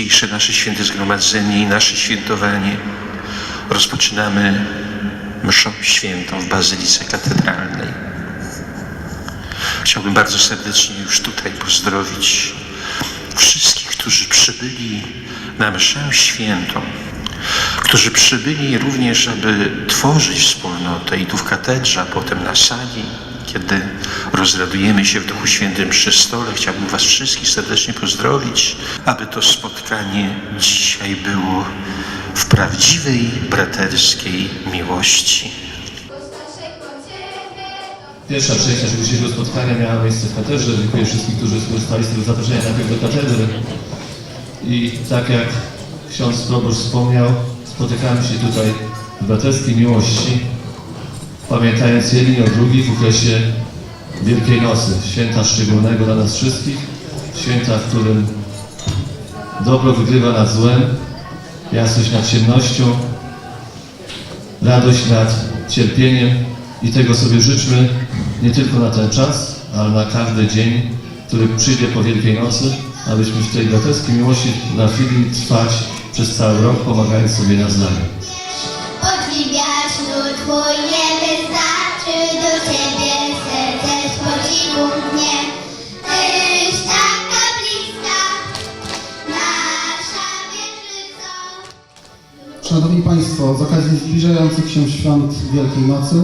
Dzisiejsze nasze święte zgromadzenie i nasze świętowanie rozpoczynamy mszą świętą w Bazylice Katedralnej. Chciałbym bardzo serdecznie już tutaj pozdrowić wszystkich, którzy przybyli na mszę świętą, którzy przybyli również, aby tworzyć wspólnotę i tu w katedrze, a potem na sali, kiedy rozradujemy się w Duchu Świętym przy stole. Chciałbym Was wszystkich serdecznie pozdrowić, aby to spotkanie dzisiaj było w prawdziwej braterskiej miłości. Pierwsza część naszego dzisiejszego spotkania miała miejsce w katedrze. Dziękuję wszystkim, którzy skorzystali z tego zaproszenia najpierw do katedry. I tak jak ksiądz proboszcz wspomniał, spotykamy się tutaj w braterskiej miłości, pamiętając jedni o drugich w okresie Wielkiej Nocy, święta szczególnego dla nas wszystkich, święta, w którym dobro wygrywa nad złem, jasność nad ciemnością, radość nad cierpieniem i tego sobie życzmy nie tylko na ten czas, ale na każdy dzień, który przyjdzie po Wielkiej Nocy, abyśmy w tej braterskiej miłości trafili trwać przez cały rok, pomagając sobie nawzajem. Podziwiać lud Twój nie wystarczy do Ciebie mnie. Tyś taka bliska, nasza. Szanowni Państwo, z okazji zbliżających się świąt Wielkiej Nocy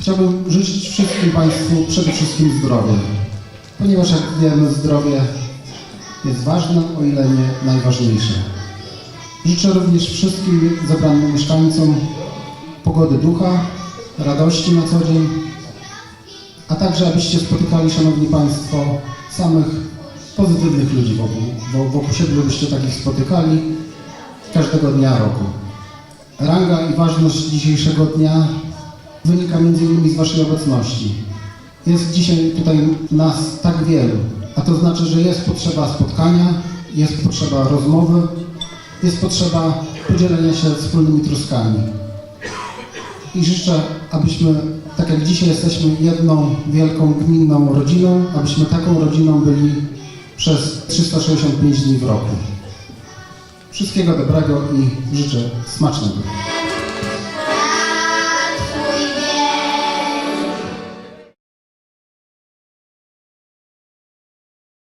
chciałbym życzyć wszystkim Państwu przede wszystkim zdrowia, ponieważ jak wiemy zdrowie jest ważne, o ile nie najważniejsze. Życzę również wszystkim zebranym mieszkańcom pogody ducha, radości na co dzień, a także abyście spotykali, Szanowni Państwo, samych pozytywnych ludzi wokół, wo- wokół siebie, żebyście takich spotykali każdego dnia roku. Ranga i ważność dzisiejszego dnia wynika m.in. z Waszej obecności. Jest dzisiaj tutaj nas tak wielu, a to znaczy, że jest potrzeba spotkania, jest potrzeba rozmowy, jest potrzeba podzielenia się wspólnymi troskami. I życzę, abyśmy, tak jak dzisiaj jesteśmy jedną wielką gminną rodziną, abyśmy taką rodziną byli przez 365 dni w roku. Wszystkiego dobrego i życzę smacznego.